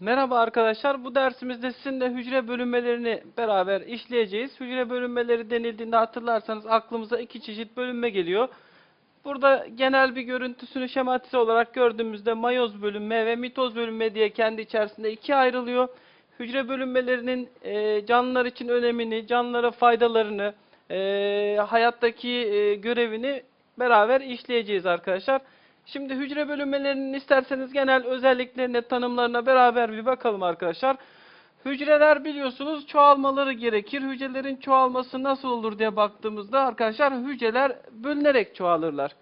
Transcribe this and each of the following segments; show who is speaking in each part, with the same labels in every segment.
Speaker 1: Merhaba arkadaşlar. Bu dersimizde sizinle hücre bölünmelerini beraber işleyeceğiz. Hücre bölünmeleri denildiğinde hatırlarsanız aklımıza iki çeşit bölünme geliyor. Burada genel bir görüntüsünü şematize olarak gördüğümüzde mayoz bölünme ve mitoz bölünme diye kendi içerisinde ikiye ayrılıyor. Hücre bölünmelerinin e, canlılar için önemini, canlılara faydalarını, e, hayattaki e, görevini beraber işleyeceğiz arkadaşlar. Şimdi hücre bölünmelerinin isterseniz genel özelliklerine, tanımlarına beraber bir bakalım arkadaşlar. Hücreler biliyorsunuz çoğalmaları gerekir. Hücrelerin çoğalması nasıl olur diye baktığımızda arkadaşlar hücreler bölünerek çoğalırlar.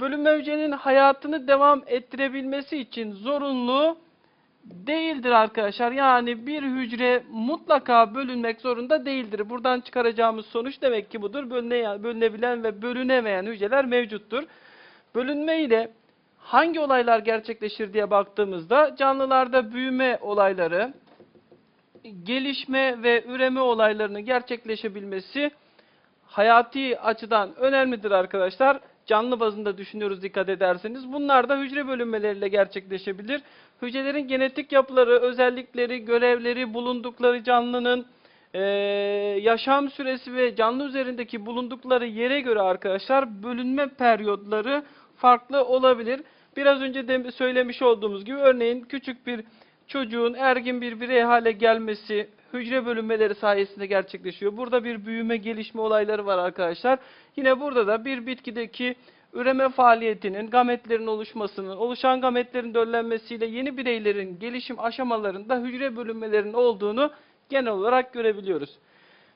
Speaker 1: Bölünme hücrenin hayatını devam ettirebilmesi için zorunlu değildir arkadaşlar. Yani bir hücre mutlaka bölünmek zorunda değildir. Buradan çıkaracağımız sonuç demek ki budur. Bölüne, bölünebilen ve bölünemeyen hücreler mevcuttur. Bölünme ile hangi olaylar gerçekleşir diye baktığımızda canlılarda büyüme olayları, gelişme ve üreme olaylarının gerçekleşebilmesi hayati açıdan önemlidir arkadaşlar. Canlı bazında düşünüyoruz dikkat ederseniz. Bunlar da hücre bölünmeleriyle gerçekleşebilir. Hücrelerin genetik yapıları, özellikleri, görevleri, bulundukları canlının eee, yaşam süresi ve canlı üzerindeki bulundukları yere göre arkadaşlar bölünme periyotları farklı olabilir. Biraz önce de söylemiş olduğumuz gibi örneğin küçük bir çocuğun ergin bir birey hale gelmesi hücre bölünmeleri sayesinde gerçekleşiyor. Burada bir büyüme gelişme olayları var arkadaşlar. Yine burada da bir bitkideki üreme faaliyetinin, gametlerin oluşmasının, oluşan gametlerin döllenmesiyle yeni bireylerin gelişim aşamalarında hücre bölünmelerinin olduğunu genel olarak görebiliyoruz.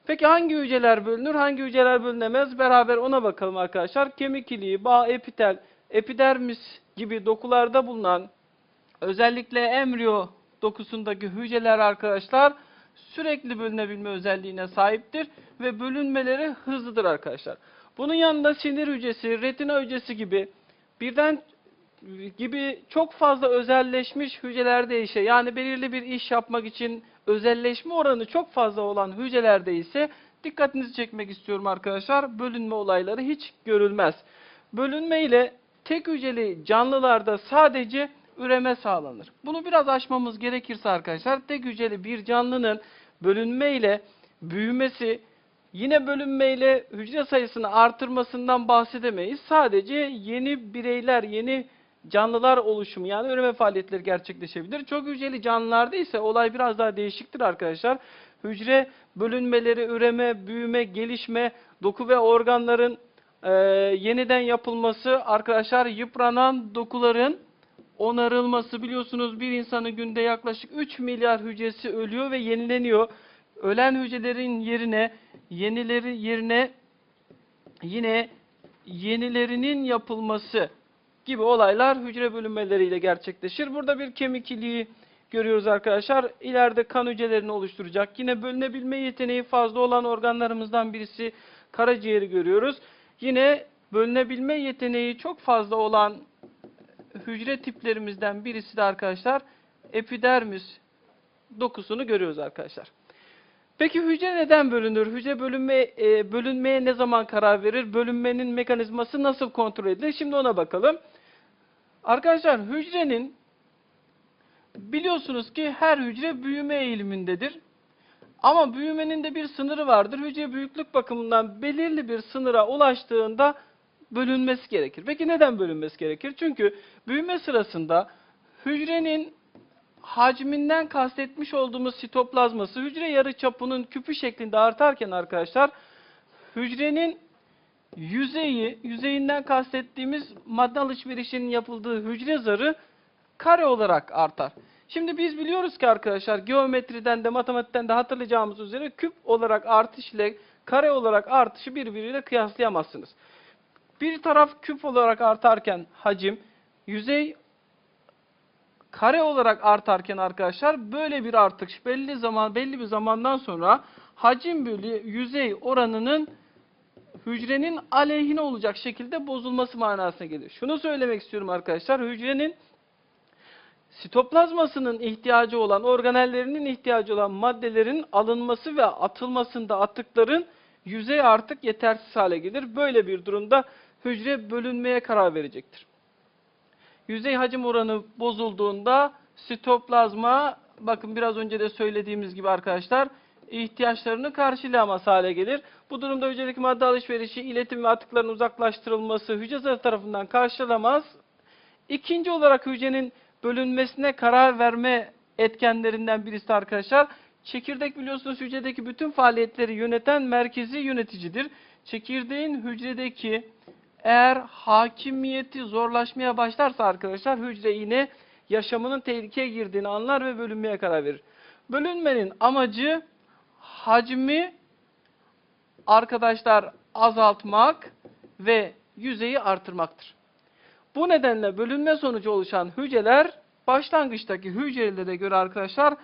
Speaker 1: Peki hangi hücreler bölünür, hangi hücreler bölünemez? Beraber ona bakalım arkadaşlar. Kemik iliği, bağ, epitel, epidermis gibi dokularda bulunan özellikle embriyo dokusundaki hücreler arkadaşlar sürekli bölünebilme özelliğine sahiptir ve bölünmeleri hızlıdır arkadaşlar. Bunun yanında sinir hücresi, retina hücresi gibi birden gibi çok fazla özelleşmiş hücrelerde ise yani belirli bir iş yapmak için özelleşme oranı çok fazla olan hücrelerde ise dikkatinizi çekmek istiyorum arkadaşlar. Bölünme olayları hiç görülmez. Bölünme ile tek hücreli canlılarda sadece üreme sağlanır. Bunu biraz aşmamız gerekirse arkadaşlar tek hücreli bir canlının bölünme ile büyümesi yine bölünme ile hücre sayısını artırmasından bahsedemeyiz. Sadece yeni bireyler, yeni canlılar oluşumu yani üreme faaliyetleri gerçekleşebilir. Çok hücreli canlılarda ise olay biraz daha değişiktir arkadaşlar. Hücre bölünmeleri, üreme, büyüme, gelişme, doku ve organların e, yeniden yapılması arkadaşlar yıpranan dokuların onarılması biliyorsunuz bir insanın günde yaklaşık 3 milyar hücresi ölüyor ve yenileniyor. Ölen hücrelerin yerine yenileri yerine yine yenilerinin yapılması gibi olaylar hücre bölünmeleriyle gerçekleşir. Burada bir kemik iliği görüyoruz arkadaşlar. İleride kan hücrelerini oluşturacak. Yine bölünebilme yeteneği fazla olan organlarımızdan birisi karaciğeri görüyoruz. Yine bölünebilme yeteneği çok fazla olan hücre tiplerimizden birisi de arkadaşlar epidermis dokusunu görüyoruz arkadaşlar. Peki hücre neden bölünür? Hücre bölünme, e, bölünmeye ne zaman karar verir? Bölünmenin mekanizması nasıl kontrol edilir? Şimdi ona bakalım. Arkadaşlar hücrenin biliyorsunuz ki her hücre büyüme eğilimindedir. Ama büyümenin de bir sınırı vardır. Hücre büyüklük bakımından belirli bir sınıra ulaştığında bölünmesi gerekir. Peki neden bölünmesi gerekir? Çünkü büyüme sırasında hücrenin hacminden kastetmiş olduğumuz sitoplazması hücre yarıçapının küpü şeklinde artarken arkadaşlar hücrenin yüzeyi, yüzeyinden kastettiğimiz madde alışverişinin yapıldığı hücre zarı kare olarak artar. Şimdi biz biliyoruz ki arkadaşlar geometriden de matematikten de hatırlayacağımız üzere küp olarak artış ile kare olarak artışı birbiriyle kıyaslayamazsınız. Bir taraf küp olarak artarken hacim, yüzey kare olarak artarken arkadaşlar böyle bir artış belli zaman belli bir zamandan sonra hacim bölü yüzey oranının hücrenin aleyhine olacak şekilde bozulması manasına gelir. Şunu söylemek istiyorum arkadaşlar. Hücrenin sitoplazmasının ihtiyacı olan, organellerinin ihtiyacı olan maddelerin alınması ve atılmasında atıkların yüzey artık yetersiz hale gelir. Böyle bir durumda hücre bölünmeye karar verecektir. Yüzey hacim oranı bozulduğunda sitoplazma bakın biraz önce de söylediğimiz gibi arkadaşlar ihtiyaçlarını karşılayamaz hale gelir. Bu durumda hücredeki madde alışverişi, iletim ve atıkların uzaklaştırılması hücre tarafından karşılanamaz. İkinci olarak hücrenin bölünmesine karar verme etkenlerinden birisi arkadaşlar. Çekirdek biliyorsunuz hücredeki bütün faaliyetleri yöneten merkezi yöneticidir. Çekirdeğin hücredeki eğer hakimiyeti zorlaşmaya başlarsa arkadaşlar hücre yine yaşamının tehlikeye girdiğini anlar ve bölünmeye karar verir. Bölünmenin amacı hacmi arkadaşlar azaltmak ve yüzeyi artırmaktır. Bu nedenle bölünme sonucu oluşan hücreler başlangıçtaki hücrelere göre arkadaşlar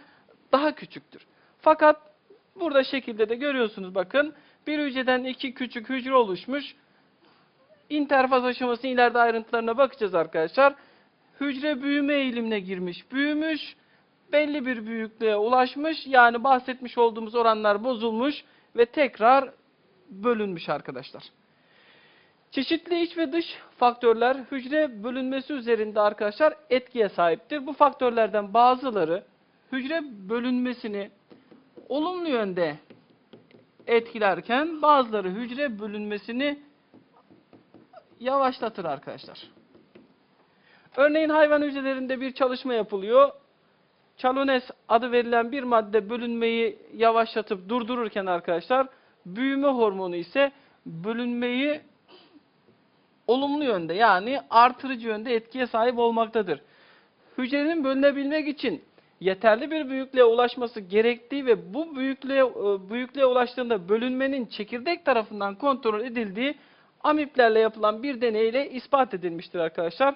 Speaker 1: daha küçüktür. Fakat burada şekilde de görüyorsunuz bakın bir hücreden iki küçük hücre oluşmuş. İnterfaz aşamasının ileride ayrıntılarına bakacağız arkadaşlar. Hücre büyüme eğilimine girmiş, büyümüş, belli bir büyüklüğe ulaşmış. Yani bahsetmiş olduğumuz oranlar bozulmuş ve tekrar bölünmüş arkadaşlar. Çeşitli iç ve dış faktörler hücre bölünmesi üzerinde arkadaşlar etkiye sahiptir. Bu faktörlerden bazıları hücre bölünmesini olumlu yönde etkilerken bazıları hücre bölünmesini yavaşlatır arkadaşlar. Örneğin hayvan hücrelerinde bir çalışma yapılıyor. Çalones adı verilen bir madde bölünmeyi yavaşlatıp durdururken arkadaşlar büyüme hormonu ise bölünmeyi olumlu yönde yani artırıcı yönde etkiye sahip olmaktadır. Hücrenin bölünebilmek için yeterli bir büyüklüğe ulaşması gerektiği ve bu büyüklüğe, e, büyüklüğe ulaştığında bölünmenin çekirdek tarafından kontrol edildiği amiplerle yapılan bir deneyle ispat edilmiştir arkadaşlar.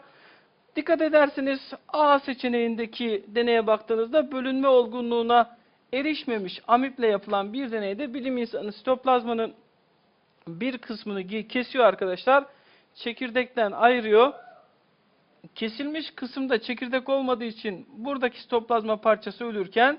Speaker 1: Dikkat ederseniz A seçeneğindeki deneye baktığınızda bölünme olgunluğuna erişmemiş amiple yapılan bir deneyde bilim insanı sitoplazmanın bir kısmını kesiyor arkadaşlar. Çekirdekten ayırıyor. Kesilmiş kısımda çekirdek olmadığı için buradaki sitoplazma parçası ölürken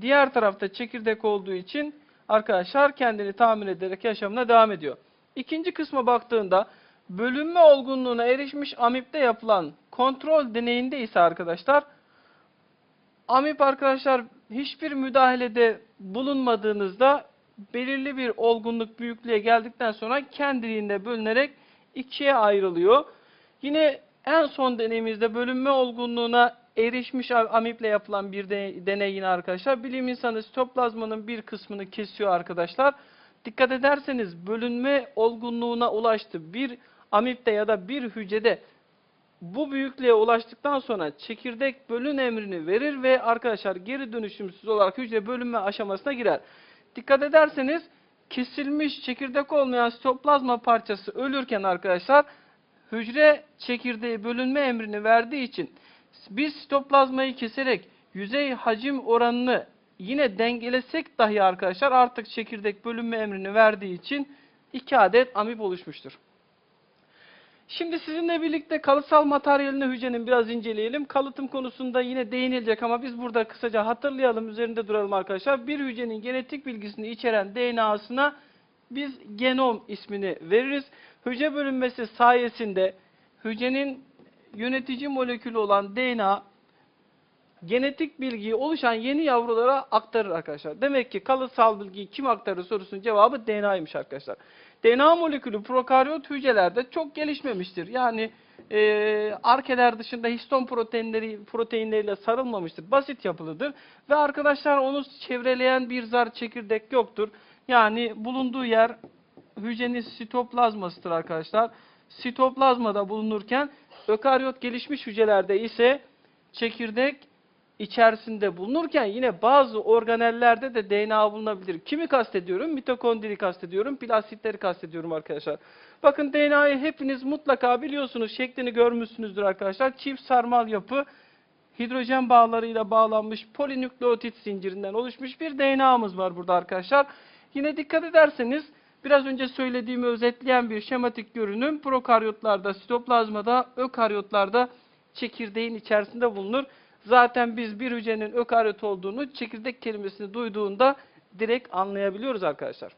Speaker 1: diğer tarafta çekirdek olduğu için arkadaşlar kendini tahmin ederek yaşamına devam ediyor. İkinci kısma baktığında bölünme olgunluğuna erişmiş amipte yapılan kontrol deneyinde ise arkadaşlar amip arkadaşlar hiçbir müdahalede bulunmadığınızda belirli bir olgunluk büyüklüğe geldikten sonra kendiliğinde bölünerek ikiye ayrılıyor. Yine en son deneyimizde bölünme olgunluğuna erişmiş amiple yapılan bir deney, yine arkadaşlar. Bilim insanı sitoplazmanın bir kısmını kesiyor arkadaşlar. Dikkat ederseniz bölünme olgunluğuna ulaştı. Bir amipte ya da bir hücrede bu büyüklüğe ulaştıktan sonra çekirdek bölün emrini verir ve arkadaşlar geri dönüşümsüz olarak hücre bölünme aşamasına girer. Dikkat ederseniz kesilmiş çekirdek olmayan sitoplazma parçası ölürken arkadaşlar hücre çekirdeği bölünme emrini verdiği için biz sitoplazmayı keserek yüzey hacim oranını yine dengelesek dahi arkadaşlar artık çekirdek bölünme emrini verdiği için 2 adet amip oluşmuştur. Şimdi sizinle birlikte kalıtsal materyalini hücrenin biraz inceleyelim. Kalıtım konusunda yine değinilecek ama biz burada kısaca hatırlayalım, üzerinde duralım arkadaşlar. Bir hücrenin genetik bilgisini içeren DNA'sına biz genom ismini veririz. Hücre bölünmesi sayesinde hücrenin yönetici molekülü olan DNA genetik bilgiyi oluşan yeni yavrulara aktarır arkadaşlar. Demek ki kalıtsal bilgiyi kim aktarır sorusunun cevabı DNA'ymış arkadaşlar. DNA molekülü prokaryot hücrelerde çok gelişmemiştir. Yani e, arkeler dışında histon proteinleri proteinleriyle sarılmamıştır. Basit yapılıdır. Ve arkadaşlar onu çevreleyen bir zar çekirdek yoktur. Yani bulunduğu yer hücrenin sitoplazmasıdır arkadaşlar. Sitoplazmada bulunurken ökaryot gelişmiş hücrelerde ise çekirdek içerisinde bulunurken yine bazı organellerde de DNA bulunabilir. Kimi kastediyorum? Mitokondri kastediyorum, plastitleri kastediyorum arkadaşlar. Bakın DNA'yı hepiniz mutlaka biliyorsunuz, şeklini görmüşsünüzdür arkadaşlar. Çift sarmal yapı, hidrojen bağlarıyla bağlanmış polinükleotit zincirinden oluşmuş bir DNA'mız var burada arkadaşlar. Yine dikkat ederseniz biraz önce söylediğimi özetleyen bir şematik görünüm prokaryotlarda, sitoplazmada, ökaryotlarda çekirdeğin içerisinde bulunur. Zaten biz bir hücrenin ökaryot olduğunu çekirdek kelimesini duyduğunda direkt anlayabiliyoruz arkadaşlar.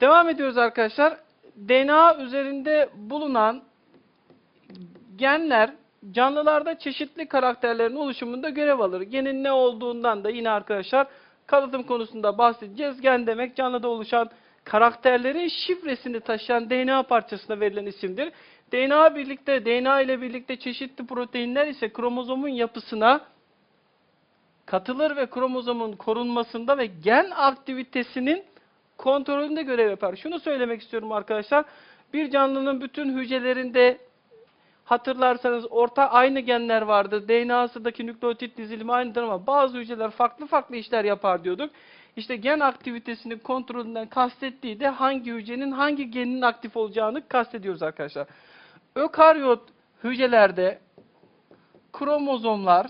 Speaker 1: Devam ediyoruz arkadaşlar. DNA üzerinde bulunan genler canlılarda çeşitli karakterlerin oluşumunda görev alır. Genin ne olduğundan da yine arkadaşlar kalıtım konusunda bahsedeceğiz. Gen demek canlıda oluşan karakterlerin şifresini taşıyan DNA parçasına verilen isimdir. DNA birlikte DNA ile birlikte çeşitli proteinler ise kromozomun yapısına katılır ve kromozomun korunmasında ve gen aktivitesinin kontrolünde görev yapar. Şunu söylemek istiyorum arkadaşlar. Bir canlının bütün hücrelerinde hatırlarsanız orta aynı genler vardır. DNA'sındaki nükleotit dizilimi aynıdır ama bazı hücreler farklı farklı işler yapar diyorduk. İşte gen aktivitesinin kontrolünden kastettiği de hangi hücrenin hangi geninin aktif olacağını kastediyoruz arkadaşlar. Ökaryot hücrelerde kromozomlar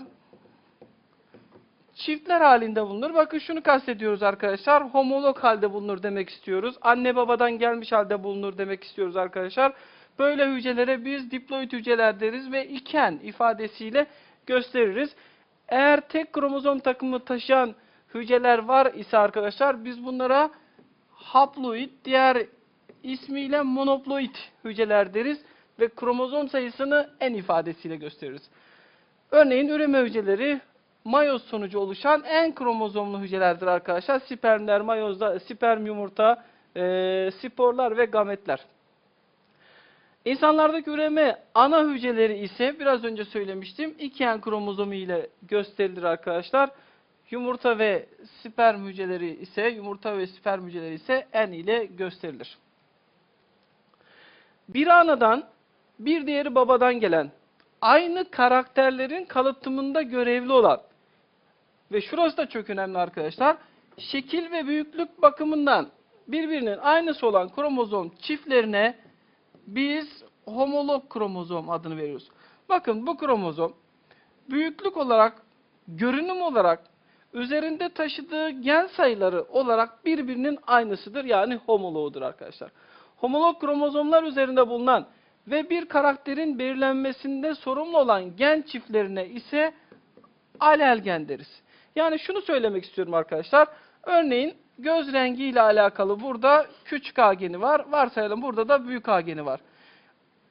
Speaker 1: çiftler halinde bulunur. Bakın şunu kastediyoruz arkadaşlar. Homolog halde bulunur demek istiyoruz. Anne babadan gelmiş halde bulunur demek istiyoruz arkadaşlar. Böyle hücrelere biz diploid hücreler deriz ve iken ifadesiyle gösteririz. Eğer tek kromozom takımı taşıyan hücreler var ise arkadaşlar biz bunlara haploid, diğer ismiyle monoploid hücreler deriz ve kromozom sayısını en ifadesiyle gösteririz. Örneğin üreme hücreleri mayoz sonucu oluşan en kromozomlu hücrelerdir arkadaşlar. Spermler, mayozda, sperm yumurta, e, sporlar ve gametler. İnsanlardaki üreme ana hücreleri ise biraz önce söylemiştim. iki en kromozomu ile gösterilir arkadaşlar. Yumurta ve sperm hücreleri ise yumurta ve sperm hücreleri ise en ile gösterilir. Bir anadan bir diğeri babadan gelen aynı karakterlerin kalıtımında görevli olan ve şurası da çok önemli arkadaşlar. Şekil ve büyüklük bakımından birbirinin aynısı olan kromozom çiftlerine biz homolog kromozom adını veriyoruz. Bakın bu kromozom büyüklük olarak, görünüm olarak, üzerinde taşıdığı gen sayıları olarak birbirinin aynısıdır. Yani homologudur arkadaşlar. Homolog kromozomlar üzerinde bulunan ve bir karakterin belirlenmesinde sorumlu olan gen çiftlerine ise alel gen deriz. Yani şunu söylemek istiyorum arkadaşlar. Örneğin göz rengi ile alakalı burada küçük A geni var. Varsayalım burada da büyük A geni var.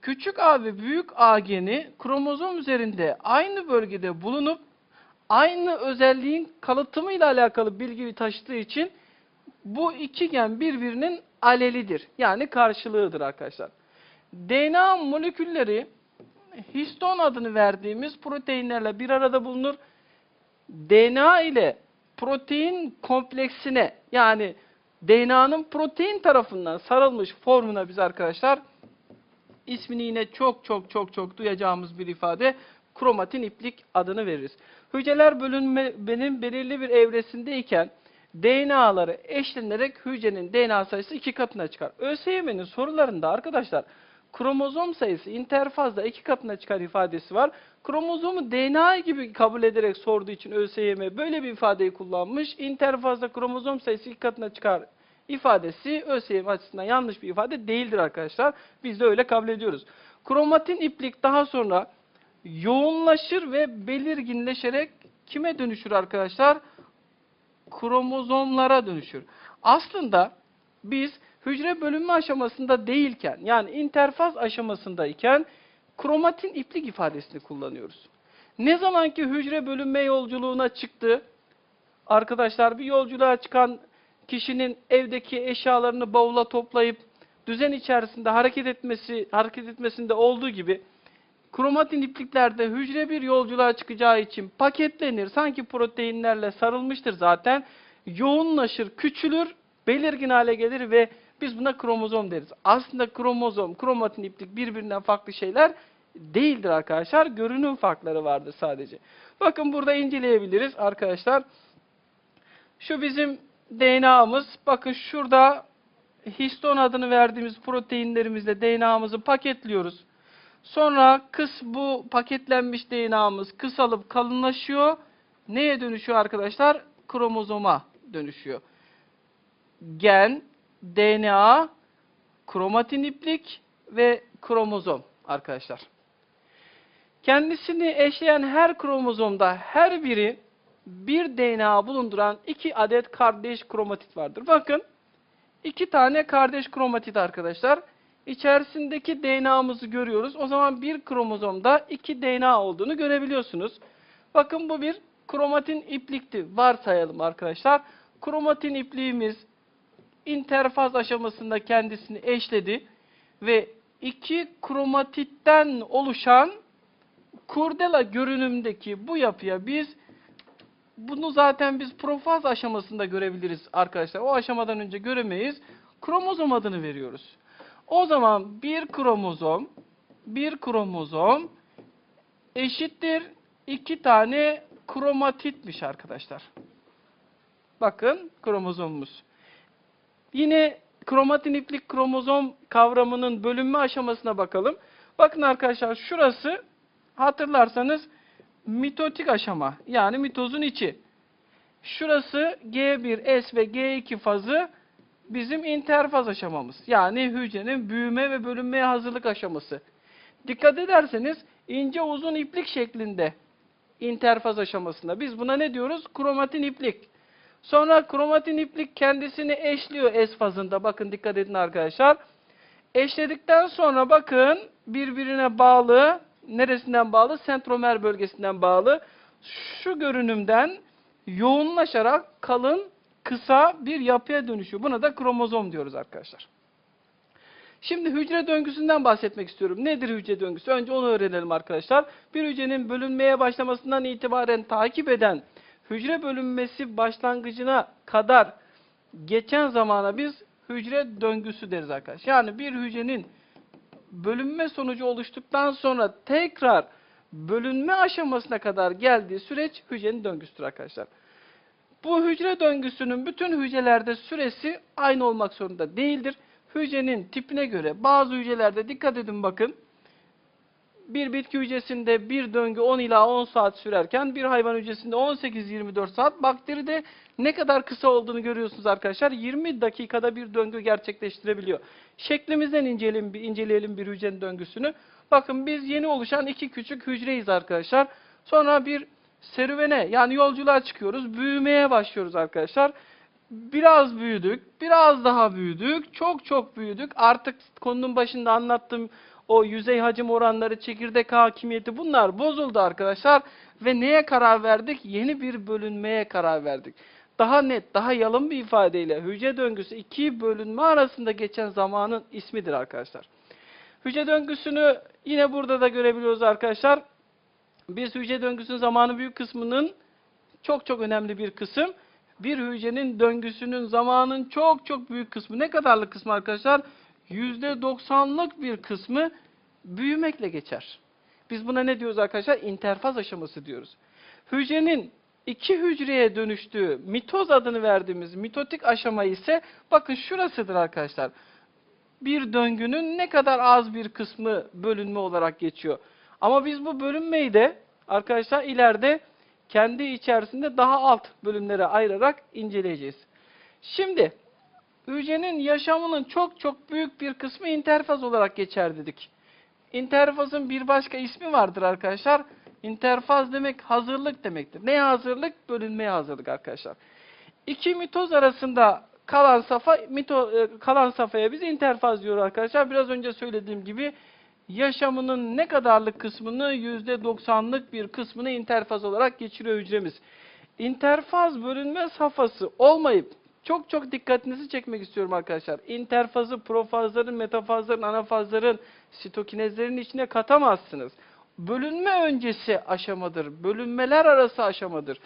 Speaker 1: Küçük A ve büyük A geni kromozom üzerinde aynı bölgede bulunup aynı özelliğin kalıtımı ile alakalı bilgi taşıdığı için bu iki gen birbirinin alelidir. Yani karşılığıdır arkadaşlar. DNA molekülleri histon adını verdiğimiz proteinlerle bir arada bulunur. DNA ile protein kompleksine yani DNA'nın protein tarafından sarılmış formuna biz arkadaşlar ismini yine çok çok çok çok duyacağımız bir ifade kromatin iplik adını veririz. Hücreler bölünmenin belirli bir evresindeyken DNA'ları eşlenerek hücrenin DNA sayısı iki katına çıkar. ÖSYM'nin sorularında arkadaşlar kromozom sayısı interfazda iki katına çıkar ifadesi var. Kromozomu DNA gibi kabul ederek sorduğu için ÖSYM böyle bir ifadeyi kullanmış. İnterfazda kromozom sayısı iki katına çıkar ifadesi ÖSYM açısından yanlış bir ifade değildir arkadaşlar. Biz de öyle kabul ediyoruz. Kromatin iplik daha sonra yoğunlaşır ve belirginleşerek kime dönüşür arkadaşlar? Kromozomlara dönüşür. Aslında biz hücre bölünme aşamasında değilken yani interfaz aşamasındayken kromatin iplik ifadesini kullanıyoruz. Ne zaman ki hücre bölünme yolculuğuna çıktı, arkadaşlar bir yolculuğa çıkan kişinin evdeki eşyalarını bavula toplayıp düzen içerisinde hareket etmesi hareket etmesinde olduğu gibi kromatin ipliklerde hücre bir yolculuğa çıkacağı için paketlenir. Sanki proteinlerle sarılmıştır zaten. Yoğunlaşır, küçülür, belirgin hale gelir ve biz buna kromozom deriz. Aslında kromozom, kromatin iplik birbirinden farklı şeyler değildir arkadaşlar. Görünüm farkları vardır sadece. Bakın burada inceleyebiliriz arkadaşlar. Şu bizim DNA'mız. Bakın şurada histon adını verdiğimiz proteinlerimizle DNA'mızı paketliyoruz. Sonra kıs bu paketlenmiş DNA'mız kısalıp kalınlaşıyor. Neye dönüşüyor arkadaşlar? Kromozoma dönüşüyor. Gen, DNA, kromatin iplik ve kromozom arkadaşlar. Kendisini eşleyen her kromozomda her biri bir DNA bulunduran iki adet kardeş kromatit vardır. Bakın iki tane kardeş kromatit arkadaşlar. içerisindeki DNA'mızı görüyoruz. O zaman bir kromozomda iki DNA olduğunu görebiliyorsunuz. Bakın bu bir kromatin iplikti. Varsayalım arkadaşlar. Kromatin ipliğimiz interfaz aşamasında kendisini eşledi ve iki kromatitten oluşan kurdela görünümdeki bu yapıya biz bunu zaten biz profaz aşamasında görebiliriz arkadaşlar. O aşamadan önce göremeyiz. Kromozom adını veriyoruz. O zaman bir kromozom bir kromozom eşittir iki tane kromatitmiş arkadaşlar. Bakın kromozomumuz. Yine kromatin iplik kromozom kavramının bölünme aşamasına bakalım. Bakın arkadaşlar şurası hatırlarsanız mitotik aşama yani mitozun içi. Şurası G1, S ve G2 fazı bizim interfaz aşamamız. Yani hücrenin büyüme ve bölünmeye hazırlık aşaması. Dikkat ederseniz ince uzun iplik şeklinde interfaz aşamasında. Biz buna ne diyoruz? Kromatin iplik. Sonra kromatin iplik kendisini eşliyor S fazında. Bakın dikkat edin arkadaşlar. Eşledikten sonra bakın birbirine bağlı. Neresinden bağlı? Sentromer bölgesinden bağlı. Şu görünümden yoğunlaşarak kalın, kısa bir yapıya dönüşüyor. Buna da kromozom diyoruz arkadaşlar. Şimdi hücre döngüsünden bahsetmek istiyorum. Nedir hücre döngüsü? Önce onu öğrenelim arkadaşlar. Bir hücrenin bölünmeye başlamasından itibaren takip eden hücre bölünmesi başlangıcına kadar geçen zamana biz hücre döngüsü deriz arkadaşlar. Yani bir hücrenin bölünme sonucu oluştuktan sonra tekrar bölünme aşamasına kadar geldiği süreç hücrenin döngüsüdür arkadaşlar. Bu hücre döngüsünün bütün hücrelerde süresi aynı olmak zorunda değildir. Hücrenin tipine göre bazı hücrelerde dikkat edin bakın. Bir bitki hücresinde bir döngü 10 ila 10 saat sürerken bir hayvan hücresinde 18-24 saat. Bakteride ne kadar kısa olduğunu görüyorsunuz arkadaşlar. 20 dakikada bir döngü gerçekleştirebiliyor. Şeklimizden inceleyelim, inceleyelim bir hücrenin döngüsünü. Bakın biz yeni oluşan iki küçük hücreyiz arkadaşlar. Sonra bir serüvene yani yolculuğa çıkıyoruz. Büyümeye başlıyoruz arkadaşlar. Biraz büyüdük, biraz daha büyüdük, çok çok büyüdük. Artık konunun başında anlattığım o yüzey hacim oranları, çekirdek hakimiyeti bunlar bozuldu arkadaşlar. Ve neye karar verdik? Yeni bir bölünmeye karar verdik. Daha net, daha yalın bir ifadeyle hücre döngüsü iki bölünme arasında geçen zamanın ismidir arkadaşlar. Hücre döngüsünü yine burada da görebiliyoruz arkadaşlar. Biz hücre döngüsünün zamanı büyük kısmının çok çok önemli bir kısım. Bir hücrenin döngüsünün zamanın çok çok büyük kısmı. Ne kadarlık kısmı arkadaşlar? %90'lık bir kısmı büyümekle geçer. Biz buna ne diyoruz arkadaşlar? İnterfaz aşaması diyoruz. Hücrenin iki hücreye dönüştüğü mitoz adını verdiğimiz mitotik aşama ise bakın şurasıdır arkadaşlar. Bir döngünün ne kadar az bir kısmı bölünme olarak geçiyor. Ama biz bu bölünmeyi de arkadaşlar ileride kendi içerisinde daha alt bölümlere ayırarak inceleyeceğiz. Şimdi hücrenin yaşamının çok çok büyük bir kısmı interfaz olarak geçer dedik. İnterfazın bir başka ismi vardır arkadaşlar. İnterfaz demek hazırlık demektir. Neye hazırlık? Bölünmeye hazırlık arkadaşlar. İki mitoz arasında kalan safa mito, e, kalan safhaya biz interfaz diyoruz arkadaşlar. Biraz önce söylediğim gibi yaşamının ne kadarlık kısmını %90'lık bir kısmını interfaz olarak geçiriyor hücremiz. İnterfaz bölünme safhası olmayıp çok çok dikkatinizi çekmek istiyorum arkadaşlar. İnterfazı profazların, metafazların, anafazların, sitokinezlerin içine katamazsınız. Bölünme öncesi aşamadır. Bölünmeler arası aşamadır.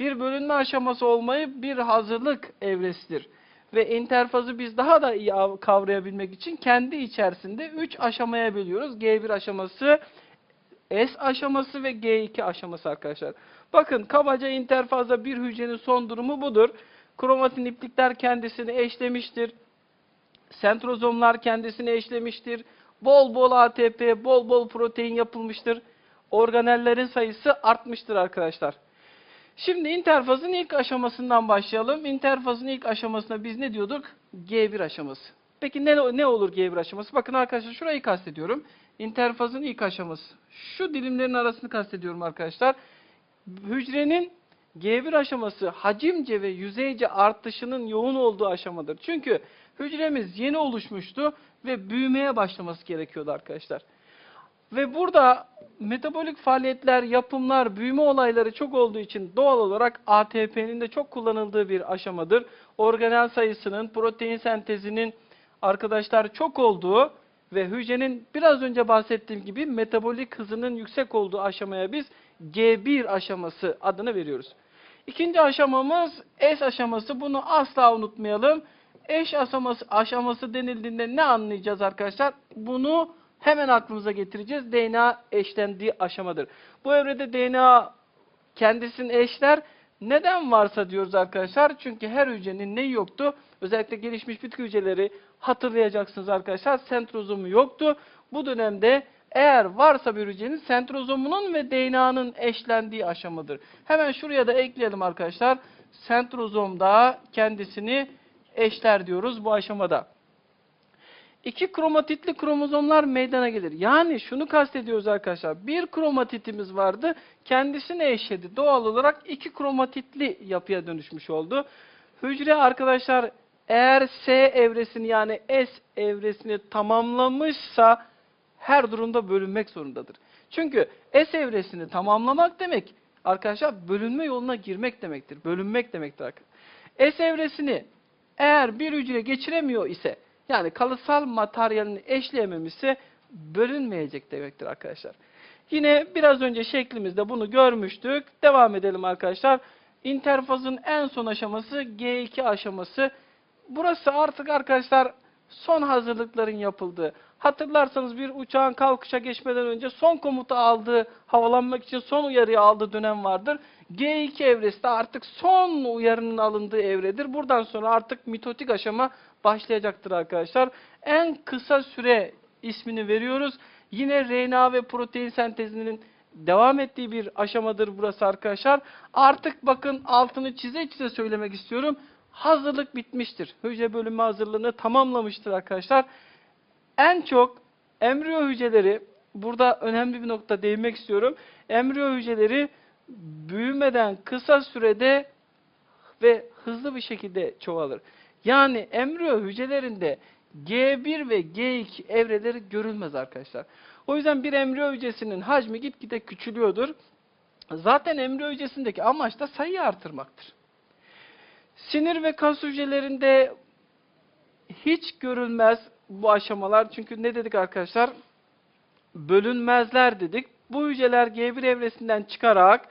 Speaker 1: Bir bölünme aşaması olmayıp bir hazırlık evresidir. Ve interfazı biz daha da iyi av- kavrayabilmek için kendi içerisinde 3 aşamaya bölüyoruz. G1 aşaması, S aşaması ve G2 aşaması arkadaşlar. Bakın kabaca interfazda bir hücrenin son durumu budur. Kromatin iplikler kendisini eşlemiştir. Sentrozomlar kendisini eşlemiştir. Bol bol ATP, bol bol protein yapılmıştır. Organellerin sayısı artmıştır arkadaşlar. Şimdi interfazın ilk aşamasından başlayalım. İnterfazın ilk aşamasına biz ne diyorduk? G1 aşaması. Peki ne, ne olur G1 aşaması? Bakın arkadaşlar şurayı kastediyorum. İnterfazın ilk aşaması. Şu dilimlerin arasını kastediyorum arkadaşlar. Hücrenin G1 aşaması hacimce ve yüzeyce artışının yoğun olduğu aşamadır. Çünkü hücremiz yeni oluşmuştu ve büyümeye başlaması gerekiyordu arkadaşlar. Ve burada metabolik faaliyetler, yapımlar, büyüme olayları çok olduğu için doğal olarak ATP'nin de çok kullanıldığı bir aşamadır. Organel sayısının, protein sentezinin arkadaşlar çok olduğu ve hücrenin biraz önce bahsettiğim gibi metabolik hızının yüksek olduğu aşamaya biz G1 aşaması adını veriyoruz. İkinci aşamamız S aşaması. Bunu asla unutmayalım. Eş aşaması, aşaması denildiğinde ne anlayacağız arkadaşlar? Bunu hemen aklımıza getireceğiz. DNA eşlendiği aşamadır. Bu evrede DNA kendisinin eşler neden varsa diyoruz arkadaşlar. Çünkü her hücrenin neyi yoktu? Özellikle gelişmiş bitki hücreleri hatırlayacaksınız arkadaşlar. Sentrozomu yoktu. Bu dönemde eğer varsa bir hücrenin sentrozomunun ve DNA'nın eşlendiği aşamadır. Hemen şuraya da ekleyelim arkadaşlar. Sentrozom da kendisini eşler diyoruz bu aşamada. İki kromatitli kromozomlar meydana gelir. Yani şunu kastediyoruz arkadaşlar. Bir kromatitimiz vardı. Kendisini eşledi. Doğal olarak iki kromatitli yapıya dönüşmüş oldu. Hücre arkadaşlar eğer S evresini yani S evresini tamamlamışsa her durumda bölünmek zorundadır. Çünkü S evresini tamamlamak demek arkadaşlar bölünme yoluna girmek demektir. Bölünmek demektir arkadaşlar. S evresini eğer bir hücre geçiremiyor ise yani kalıtsal materyalini eşleyememişse bölünmeyecek demektir arkadaşlar. Yine biraz önce şeklimizde bunu görmüştük. Devam edelim arkadaşlar. İnterfazın en son aşaması G2 aşaması. Burası artık arkadaşlar son hazırlıkların yapıldığı. Hatırlarsanız bir uçağın kalkışa geçmeden önce son komutu aldığı, havalanmak için son uyarıyı aldığı dönem vardır. G2 evresi de artık son uyarının alındığı evredir. Buradan sonra artık mitotik aşama başlayacaktır arkadaşlar. En kısa süre ismini veriyoruz. Yine RNA ve protein sentezinin devam ettiği bir aşamadır burası arkadaşlar. Artık bakın altını çize çize söylemek istiyorum. Hazırlık bitmiştir. Hücre bölünme hazırlığını tamamlamıştır arkadaşlar. En çok embriyo hücreleri, burada önemli bir nokta değinmek istiyorum. Embriyo hücreleri büyümeden kısa sürede ve hızlı bir şekilde çoğalır. Yani embriyo hücrelerinde G1 ve G2 evreleri görülmez arkadaşlar. O yüzden bir embriyo hücresinin hacmi gitgide küçülüyordur. Zaten embriyo hücresindeki amaç da sayıyı artırmaktır. Sinir ve kas hücrelerinde hiç görülmez bu aşamalar. Çünkü ne dedik arkadaşlar? Bölünmezler dedik. Bu hücreler G1 evresinden çıkarak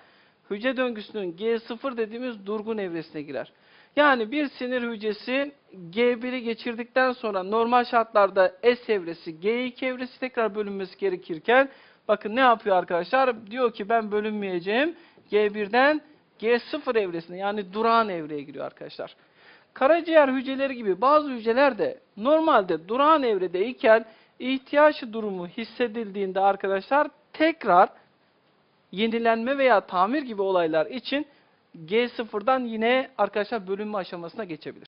Speaker 1: hücre döngüsünün G0 dediğimiz durgun evresine girer. Yani bir sinir hücresi G1'i geçirdikten sonra normal şartlarda S evresi, G2 evresi tekrar bölünmesi gerekirken bakın ne yapıyor arkadaşlar? Diyor ki ben bölünmeyeceğim. G1'den G0 evresine yani durağan evreye giriyor arkadaşlar. Karaciğer hücreleri gibi bazı hücreler de normalde durağan evredeyken ihtiyaç durumu hissedildiğinde arkadaşlar tekrar yenilenme veya tamir gibi olaylar için G0'dan yine arkadaşlar bölünme aşamasına geçebilir.